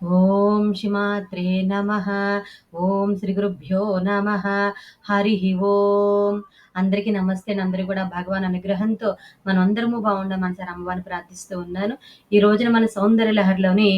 ఓం శ్రీమాత్రే నమ. ఓం శ్రీ గురుభ్యో నమ. హరి ఓం. అందరికీ నమస్తే అందరూ కూడా భగవాన్ అనుగ్రహంతో మనం అందరము బాగుండమని సార్ అమ్మవారిని ప్రార్థిస్తూ ఉన్నాను. ఈ రోజున మన సౌందర్య లహరిలోని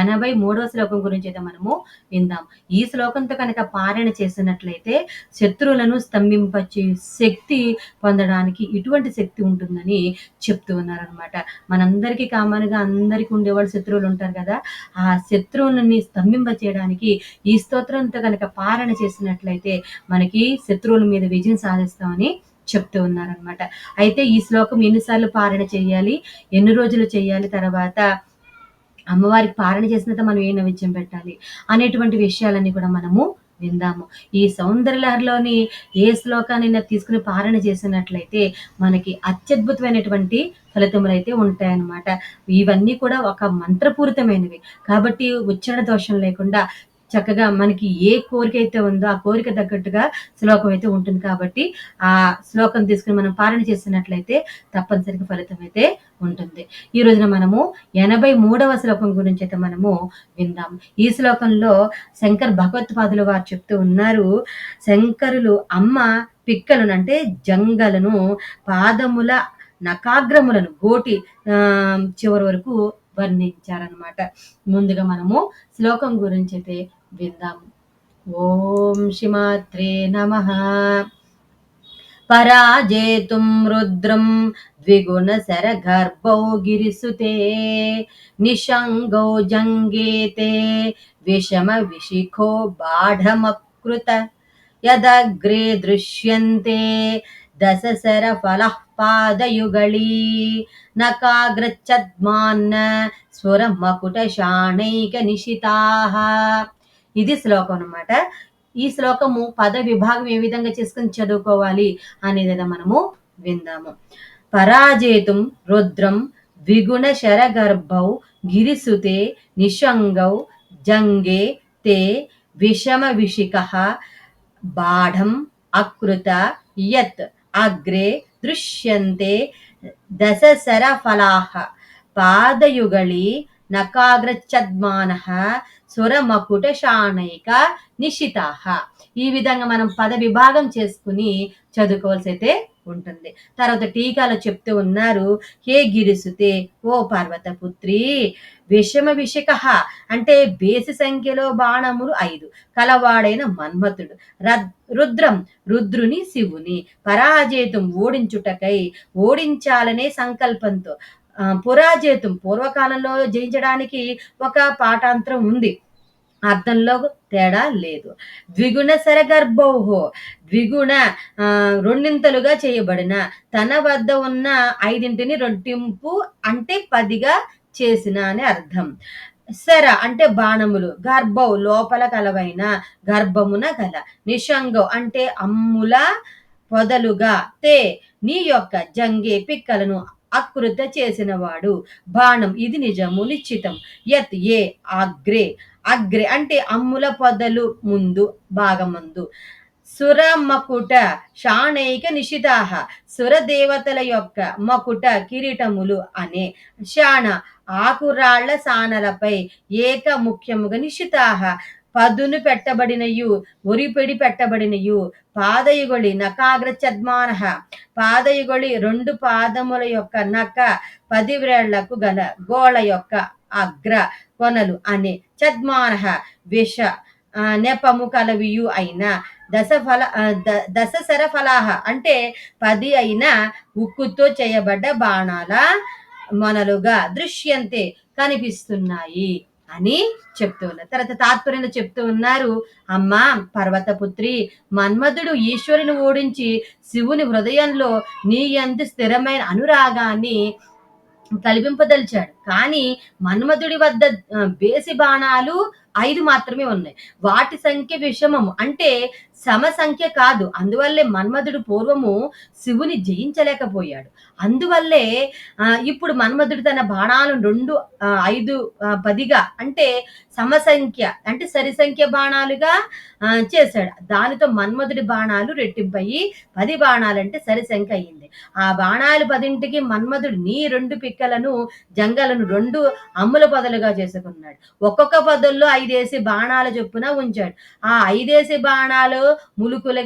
ఎనభై మూడవ శ్లోకం గురించి అయితే మనము విందాం. ఈ శ్లోకంతో కనుక పారాయణ చేసినట్లయితే శత్రువులను స్తంభింపచ్చే శక్తి పొందడానికి ఇటువంటి శక్తి ఉంటుందని చెప్తూ ఉన్నారనమాట మనందరికీ కామన్గా అందరికీ ఉండేవాళ్ళు శత్రువులు ఉంటారు కదా. ఆ శత్రువులని స్తంభింప చేయడానికి ఈ స్తోత్రంతో కనుక పారణ చేసినట్లయితే మనకి శత్రువుల మీద విజయం సాధిస్తామని చెప్తూ ఉన్నారనమాట అయితే ఈ శ్లోకం ఎన్నిసార్లు పారణ చేయాలి? ఎన్ని రోజులు చేయాలి? తర్వాత అమ్మవారికి పారణ చేసిన మనం ఏ నైవేద్యం పెట్టాలి? అనేటువంటి విషయాలన్నీ కూడా మనము విందాము. ఈ సౌందర్యలహరిలోని ఏ శ్లోకాన్ని తీసుకుని పారణ చేసినట్లయితే మనకి అత్యద్భుతమైనటువంటి ఫలితములు అయితే ఉంటాయన్నమాట. ఇవన్నీ కూడా ఒక మంత్రపూరితమైనవి. కాబట్టి ఉచ్చారణ దోషం లేకుండా చక్కగా మనకి ఏ కోరిక అయితే ఉందో ఆ కోరిక తగ్గట్టుగా శ్లోకం అయితే ఉంటుంది కాబట్టి ఆ శ్లోకం తీసుకుని మనం పాలన చేసినట్లయితే తప్పనిసరిగా ఫలితం అయితే ఉంటుంది. ఈ రోజున మనము ఎనభై మూడవ శ్లోకం గురించి అయితే మనము విందాం. ఈ శ్లోకంలో శంకర్ భగవత్పాదులు వారు చెప్తూ ఉన్నారు శంకరులు అమ్మ పిక్కలను అంటే జంగలను పాదముల నకాగ్రములను గోటి చివరి వరకు వర్ణించారనమాట ముందుగా మనము శ్లోకం గురించి అయితే విందాం. ఓం శ్రీమాత్రే నమ. పరాజేతుం రుద్రం ద్విగుణ శర గర్భౌ గిరిసుతే నిషంగౌ జంగేతే విషమ విశిఖో బాఢమకృత యదగ్రే దృశ్యంతే దశసర ఇది శ్లోకం అనమాట ఈ శ్లోకము పద విభాగం ఏ విధంగా చేసుకుని చదువుకోవాలి అనేది మనము విందాము. పరాజేతుం రుద్రం ద్విగుణ శరగర్భౌ గిరిసుతే నిషంగౌ జంగే తే విషమ విషిక బాఢం అకృత యత్ అగ్రే దృశ్యంతే దశసర ఫలాహ పాదయుగళి నకాగ్రచద్మాన స్వరమకుట శానైక నిశితాహ. ఈ విధంగా మనం పద విభాగం చేసుకుని చదువుకోవాల్సి అయితే ఉంటుంది. తర్వాత టీకాలో చెప్తూ ఉన్నారు హే గిరిసుతే ఓ పర్వతపుత్రి విషమ విషక. అంటే బేసి సంఖ్యలో బాణములు ఐదు కలవాడైన మన్మథుడు రుద్రం రుద్రుని శివుని పరాజేతం ఓడించుటకై ఓడించాలనే సంకల్పంతో పురాజేతం. పూర్వకాలంలో జయించడానికి ఒక పాఠాంతరం ఉంది. అర్థంలో తేడా లేదు. ద్విగుణ సరగర్భోహో ద్విగుణ రెండింతలుగా చేయబడిన తన వద్ద ఉన్న ఐదింటిని రొట్టింపు అంటే పదిగా చేసిన అని అర్థం. సర అంటే బాణములు గర్భం లోపల కలవైన గర్భమున కల. నిషంగం అంటే అమ్ముల పొదలుగా. తే నీ యొక్క జంగే పిక్కలను అకృత చేసినవాడు. బాణం ఇది నిజము నిశ్చితం. యత్ ఏ అగ్రే. అగ్రే అంటే అమ్ముల పొదలు ముందు భాగమందు. సుర మకుట షాణైక నిషితాహ సురదేవతల యొక్క మకుట కిరీటములు అనే. షాణ ఆకురాళ్ళ సానలపై ఏక ముఖ్యముగా నిషితాహ పదును పెట్టబడినయు ఉరిపిడి పెట్టబడినయు. పాదయుగొళి నకాగ్ర చద్మాన పాదయుగొళి రెండు పాదముల యొక్క నక పదివ్రేళ్ళకు గల గోళ యొక్క అగ్ర కొనలు అనే చద్మాన. విష నెపము కలవియు అయిన దశ ఫల దశ శర ఫలాహ. అంటే పది అయిన ఉక్కుతో చేయబడ్డ బాణాల మనలుగా దృశ్యంతే కనిపిస్తున్నాయి. అని చెప్తూ ఉన్నారు. తర్వాత తాత్పర్యంలో చెప్తూ ఉన్నారు అమ్మ పర్వతపుత్రి మన్మధుడు ఈశ్వరుని ఓడించి శివుని హృదయంలో నీ ఎంత స్థిరమైన అనురాగాన్ని తలిపింపదలిచాడు కానీ మన్మధుడి వద్ద బేసి బాణాలు ఐదు మాత్రమే ఉన్నాయి. వాటి సంఖ్య విషమము అంటే సమ సంఖ్య కాదు. అందువల్లే మన్మధుడు పూర్వము శివుని జయించలేకపోయాడు. అందువల్లే ఇప్పుడు మన్మధుడు తన బాణాలను రెండు ఐదు పదిగా అంటే సమసంఖ్య అంటే సరి సంఖ్య బాణాలుగా ఆ, చేశాడు. దానితో మన్మధుడి బాణాలు రెట్టింపయ్యి పది బాణాలంటే సరి సంఖ్య అయింది ఆ బాణాలు పదింటికి మన్మధుడు నీ రెండు పిక్కలను జంగలను రెండు అమ్ముల పదలుగా చేసుకున్నాడు. ఒక్కొక్క పదల్లో ఐదేసి బాణాల చొప్పున ఉంచాడు. ఆ ఐదేసి బాణాలు ములుకుల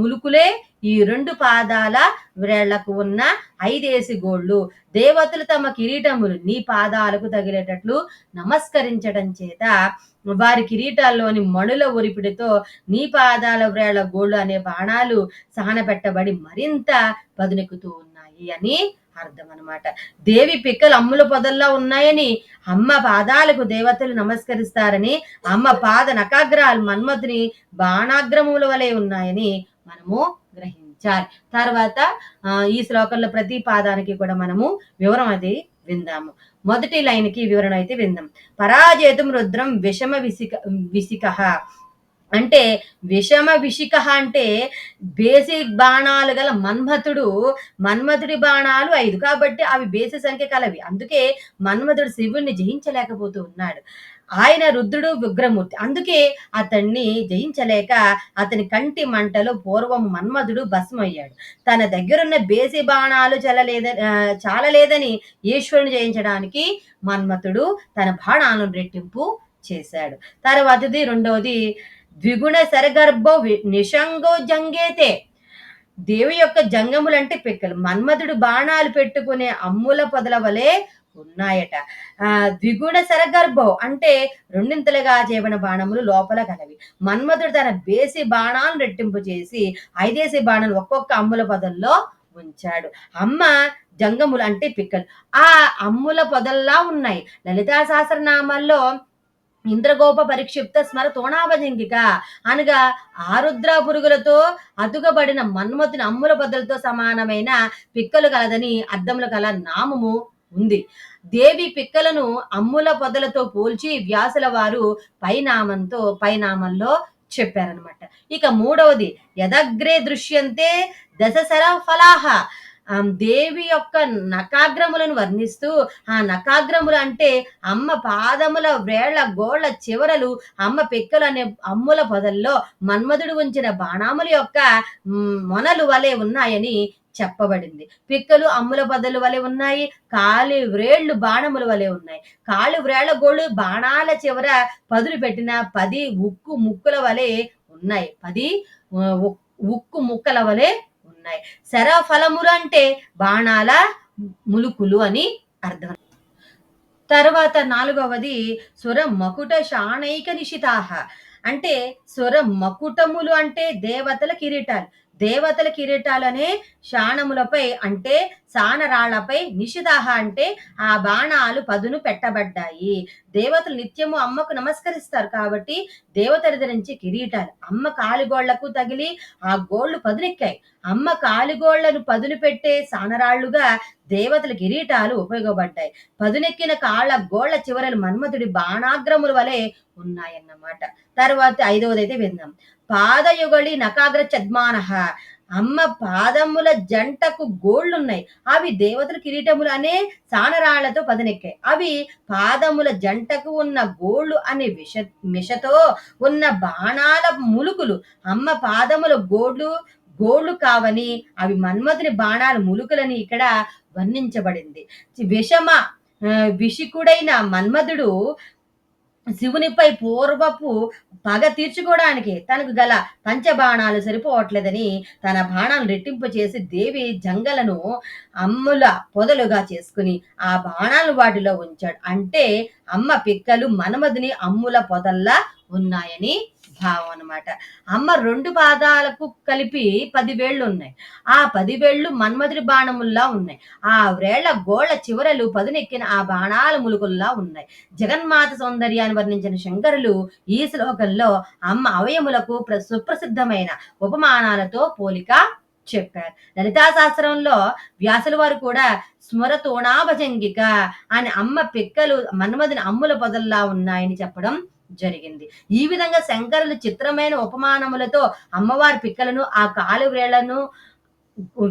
ములుకులే ఈ రెండు పాదాల వ్రేళ్ళకు ఉన్న ఐదేసి గోళ్ళు. దేవతలు తమ కిరీటములు నీ పాదాలకు తగిలేటట్లు నమస్కరించడం చేత వారి కిరీటాల్లోని మణుల ఒరిపిడితో నీ పాదాల వ్రేళ్ళ గోళ్ళు అనే బాణాలు సహన పెట్టబడి మరింత పదునెక్కుతూ ఉన్నాయి అని అర్థం అన్నమాట దేవి పిక్కలు అమ్ముల పొదల్లో ఉన్నాయని అమ్మ పాదాలకు దేవతలు నమస్కరిస్తారని అమ్మ పాద నకాగ్రహాలు మన్మధుని బాణాగ్రముల వలె ఉన్నాయని మనము గ్రహించాలి. తర్వాత ఈ శ్లోకంలో ప్రతి పాదానికి కూడా మనము వివరం అది విందాము. మొదటి లైన్కి వివరణ అయితే విందాం. పరాజేతం రుద్రం విషమ విసిక విసిక అంటే విషమ విషిక అంటే బేసిక్ బాణాలు గల మన్మథుడు మన్మథుడి బాణాలు ఐదు కాబట్టి అవి బేసి సంఖ్య కలవి. అందుకే మన్మథుడు శివుణ్ణి జయించలేకపోతూ ఉన్నాడు. ఆయన రుద్రుడు ఉగ్రమూర్తి. అందుకే అతన్ని జయించలేక అతని కంటి మంటలో పూర్వం మన్మధుడు భస్మయ్యాడు. తన దగ్గరున్న బేసి బాణాలు చలలేదని చాలలేదని ఈశ్వరుని జయించడానికి మన్మథుడు తన బాణాలను రెట్టింపు చేశాడు. తర్వాతది రెండవది ద్విగుణ సరగర్భో నిషంగో జంగేతే. దేవి యొక్క జంగములంటే పిక్కలు. మన్మధుడు బాణాలు పెట్టుకునే అమ్ముల పొదల వలె ఉన్నాయట. ఆ ద్విగుణ సరగర్భం అంటే రెండింతలుగా చేయబడిన బాణములు లోపల కలవి. మన్మధుడు తన బేసి బాణాలను రెట్టింపు చేసి ఐదేసి బాణాలు ఒక్కొక్క అమ్ముల పొదల్లో ఉంచాడు. అమ్మ జంగములు అంటే పిక్కలు. ఆ అమ్ముల పొదల్లా ఉన్నాయి. లలితా సహస్రనామాల్లో ఇంద్రగోప పరిక్షిప్త స్మర తోణాభజంగిక. అనగా ఆరుద్ర పురుగులతో అతుకబడిన మన్మతుని అమ్ముల పొదలతో సమానమైన పిక్కలు కలదని అద్దంలో కల నామము ఉంది. దేవి పిక్కలను అమ్ముల పొదలతో పోల్చి వ్యాసుల వారు పైనామంతో పైనామంలో చెప్పారనమాట ఇక మూడవది యదగ్రే దృశ్యంతే దశసర ఫలాహ. దేవి యొక్క నకాగ్రములను వర్ణిస్తూ ఆ నకాగ్రములు అంటే అమ్మ పాదముల వ్రేళ్ళ గోళ్ళ చివరలు అమ్మ పిక్కలు అనే అమ్ముల పొదల్లో మన్మధుడు ఉంచిన బాణాముల యొక్క మొనలు వలె ఉన్నాయని చెప్పబడింది. పిక్కలు అమ్ముల పదలు వలె ఉన్నాయి కాలి వ్రేళ్ళు బాణముల వలె ఉన్నాయి. కాలి వ్రేళ్ళ గోళ్ళు బాణాల చివర పదులు పెట్టిన పది ఉక్కు ముక్కుల వలె ఉన్నాయి. పది ఉక్కు ముక్కల వలె ఉన్నాయి. శర ఫలములు అంటే బాణాల ములుకులు అని అర్థం. తర్వాత నాలుగవది స్వర మకుట శాణైక నిషితాహ. అంటే స్వర మకుటములు అంటే దేవతల కిరీటాలు. దేవతల కిరీటాలనే శాణములపై అంటే సానరాళ్ళపై నిషిదాహ అంటే ఆ బాణాలు పదును పెట్టబడ్డాయి. దేవతలు నిత్యము అమ్మకు నమస్కరిస్తారు కాబట్టి దేవతలు ధరించి కిరీటాలు. అమ్మ కాలిగోళ్ళకు తగిలి ఆ గోళ్ళు పదునెక్కాయి. అమ్మ కాలిగోళ్ళను పదును పెట్టే సానరాళ్ళుగా దేవతల కిరీటాలు ఉపయోగపడ్డాయి. పదునెక్కిన కాళ్ళ గోళ్ళ చివరలు మన్మథుడి బాణాగ్రముల వలె ఉన్నాయన్నమాట. తర్వాత ఐదవదైతే విందాం. పాదయుగళి నకాగ్ర చద్మానహ అమ్మ పాదముల జంటకు గోళ్ళున్నాయి. అవి దేవతల కిరీటములు అనే సానరాళ్ళతో పదనెక్కాయి. అవి పాదముల జంటకు ఉన్న గోళ్ళు అనే విష మిషతో ఉన్న బాణాల ములుకులు అమ్మ పాదముల గోళ్ళు గోళ్ళు కావని అవి మన్మధుని బాణాల ములుకులని ఇక్కడ వర్ణించబడింది. విషమ విషికుడైన మన్మధుడు శివునిపై పూర్వపు పగ తీర్చుకోవడానికి తనకు గల పంచబాణాలు సరిపోవట్లేదని తన బాణాలు రెట్టింపు చేసి దేవి జంగలను అమ్ముల పొదలుగా చేసుకుని ఆ బాణాలు వాటిలో ఉంచాడు. అంటే అమ్మ పిక్కలు మనమదిని అమ్ముల పొదల్లా ఉన్నాయని భావం అనమాట అమ్మ రెండు పాదాలకు కలిపి పదివేళ్ళు ఉన్నాయి. ఆ పదివేళ్ళు మన్మధుడి బాణముల్లా ఉన్నాయి. ఆ వ్రేళ్ళ గోళ్ళ చివరలు పదునెక్కిన ఆ బాణాల ములుగుల్లా ఉన్నాయి. జగన్మాత సౌందర్యాన్ని వర్ణించిన శంకరులు ఈ శ్లోకంలో అమ్మ అవయములకు ప్ర- సుప్రసిద్ధమైన ఉపమానాలతో పోలిక చెప్పారు. లలితా శాస్త్రంలో వ్యాసుల వారు కూడా స్మరతోణాభజంగిక అని అమ్మ పిక్కలు మన్మధుని అమ్ముల పొదల్లా ఉన్నాయని చెప్పడం జరిగింది. ఈ విధంగా శంకరులు చిత్రమైన ఉపమానములతో అమ్మవారి పిక్కలను ఆ కాలు వేళ్ళను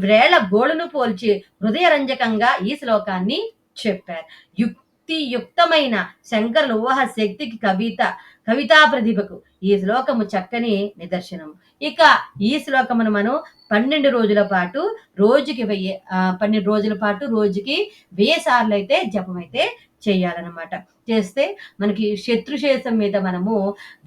వేళ గోళను పోల్చి హృదయరంజకంగా ఈ శ్లోకాన్ని చెప్పారు. యుక్తియుక్తమైన శంకరుల ఊహ శక్తికి కవిత కవితా ప్రతిభకు ఈ శ్లోకము చక్కని నిదర్శనం. ఇక ఈ శ్లోకమును మనం పన్నెండు రోజుల పాటు రోజుకి వెయ్యి పన్నెండు రోజుల పాటు రోజుకి వెయ్యి సార్లు అయితే జపమైతే చేయాలన్నమాట. చేస్తే మనకి శత్రుశేషం మీద మనము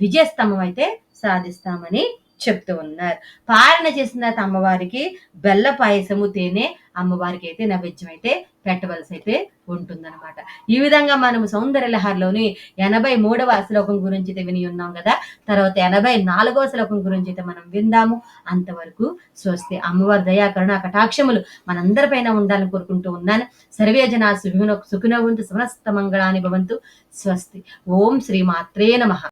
విజయస్తంభం అయితే సాధిస్తామని చెప్తూ ఉన్నారు. పాలన చేసిన అమ్మవారికి బెల్ల పాయసము తేనె అమ్మవారికి అయితే నైవేద్యం అయితే పెట్టవలసి అయితే ఉంటుందన్నమాట. ఈ విధంగా మనం సౌందర్య లహర్లోని ఎనభై మూడవ శ్లోకం గురించి అయితే విని ఉన్నాం కదా? తర్వాత ఎనభై నాలుగవ శ్లోకం గురించి అయితే మనం విందాము. అంతవరకు స్వస్తి. అమ్మవారి దయా కరుణ కటాక్షములు మనందరిపైన ఉండాలని కోరుకుంటూ ఉన్నాను. సర్వే జనా సుఖినో సుఖునవంతు సమస్త మంగళాన్ని భవంతు. స్వస్తి. ఓం శ్రీ మాత్రే నమః.